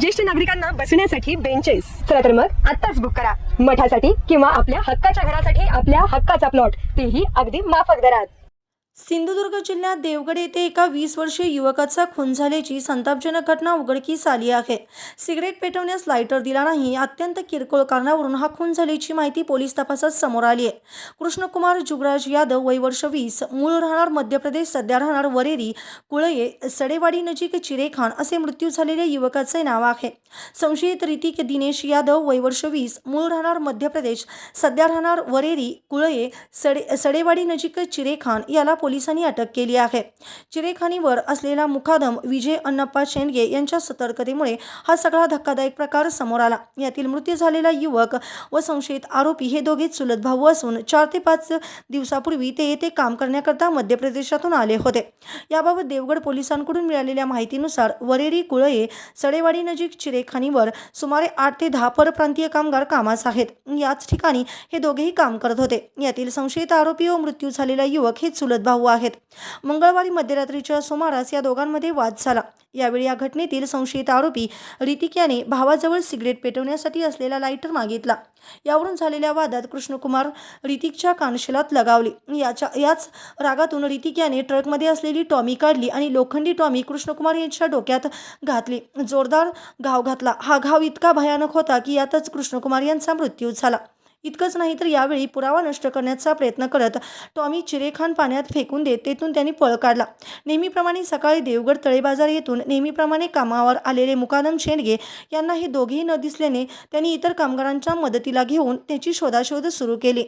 ज्येष्ठ नागरिकांना बसण्यासाठी बेंचेस चला तर मग आत्ताच बुक करा. मठासाठी किंवा आपल्या हक्काच्या घरासाठी आपल्या हक्काचा प्लॉट तेही अगदी माफक दरात. सिंधुदुर्ग जिल्ह्यात देवगड येथे एका वीस वर्षीय युवकाचा खून झाल्याची संतापजनक घटना उघडकीस आली आहे. सिगरेट पेटवण्यास लायटर दिला नाही अत्यंत किरकोळ कारणावरून हा खून झाल्याची माहिती पोलीस तपासात समोर आली आहे. कृष्णकुमार जुगराज यादव वय वर्ष वीस मूळ राहणार मध्य प्रदेश सध्या राहणार वरेरी कुळये सडेवाडी नजीक चिरेखान असे मृत्यू झालेल्या युवकाचे नाव आहे. संशयित रितिक दिनेश यादव वय वर्ष वीस मूळ राहणार मध्य प्रदेश सध्या राहणार वरेरी कुळये सडे सडेवाडी नजीक चिरेखान याला पोलिसांनी अटक केली आहे. चिरेखानीवर असलेला मुखादम विजय अण्णप्पा शेंडगे यांच्या सतर्कतेमुळे हा सगळा धक्कादायक प्रकार समोर आला. यातील मृत्यू झालेला युवक व संशयित आरोपी हे दोघे चुलत भाऊ असून चार ते पाच दिवसापूर्वी ते येथे काम करण्याकरता मध्य प्रदेशातून आले होते. याबाबत देवगड पोलिसांकडून मिळालेल्या माहितीनुसार वरेरी कुळये सडेवाडी नजीक चिरेखानीवर सुमारे आठ ते दहा परप्रांतीय कामगार कामास आहेत. याच ठिकाणी हे दोघेही काम करत होते. यातील संशयित आरोपी व मृत्यू झालेला युवक हे चुलत भाऊ भाऊ आहेत. मंगळवारी मध्यरात्रीच्या सुमारास या दोघांमध्ये वाद झाला. यावेळी या घटनेतील संशयित आरोपी रितिक याने भावाजवळ सिगरेट पेटवण्यासाठी असलेला लायटर मागितला. यावरून झालेल्या वादात कृष्णकुमार रितिकच्या कानशिलात लगावले. याच्या याच रागातून रितिक याने ट्रकमध्ये असलेली टॉमी काढली आणि लोखंडी टॉमी कृष्णकुमार यांच्या डोक्यात घातली. जोरदार घाव घातला. हा घाव इतका भयानक होता की यातच कृष्णकुमार यांचा मृत्यू झाला. इतकंच नाही तर यावेळी पुरावा नष्ट करण्याचा प्रयत्न करत टॉमी चिरेखान पाण्यात फेकून देत तेथून त्यांनी पळ काढला. नेहमीप्रमाणे सकाळी देवगड तळेबाजार येथून नेहमीप्रमाणे कामावर आलेले मुकादम शेंडगे यांना हे दोघेही न दिसल्याने त्यांनी इतर कामगारांच्या मदतीला घेऊन त्याची शोधाशोध सुरू केली.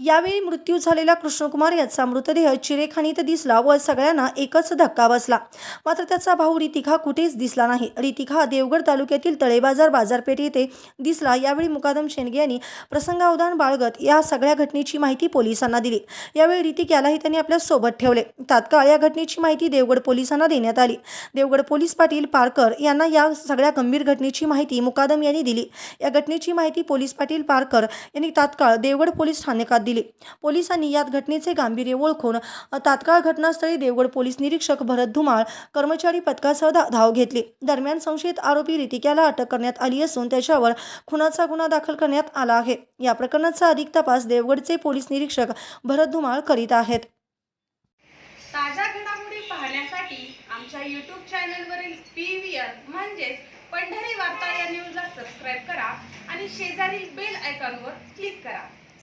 यावेळी मृत्यू झालेला कृष्णकुमार याचा मृतदेह चिरेखानीत दिसला व सगळ्यांना एकच धक्का बसला. मात्र त्याचा भाऊ रितिका कुठेच दिसला नाही. रितिका देवगड तालुक्यातील तळेबाजार बाजारपेठ येथे दिसला. यावेळी मुकादम शेंडगे यांनी प्रसंगावधान बाळगत या सगळ्या घटनेची माहिती पोलिसांना दिली. यावेळी रितिक यालाही त्यांनी आपल्यासोबत ठेवले. तात्काळ या घटनेची माहिती देवगड पोलिसांना देण्यात आली. देवगड पोलीस पाटील पारकर यांना या सगळ्या गंभीर घटनेची माहिती मुकादम यांनी दिली. या घटनेची माहिती पोलीस पाटील पारकर यांनी तात्काळ देवगड पोलीस स्थानकात दिली. पोलिसांनी यात घटनेचे गांभीर्य ओळखून तात्काळ घटनास्थळी देवगड पोलीस निरीक्षक भरत धुमाळ कर्मचारी पथकासह धाव घेतली. दरम्यान संशयित आरोपी ऋतिक्याला अटक करण्यात आली असून त्याच्यावर खुनाचा गुन्हा दाखल करण्यात आला आहे. या प्रकरणाचा अधिक तपास देवगडचे पोलीस निरीक्षक भरत धुमाळ करीत आहेत. ताज्या घडामोडी पाहण्यासाठी आमच्या यूट्यूब चॅनलवरील पी व्ही आर म्हणजेच पंढरी वार्ता या न्यूजला सबस्क्राईब करा आणि शेजारील बेल आयकॉनवर क्लिक करा.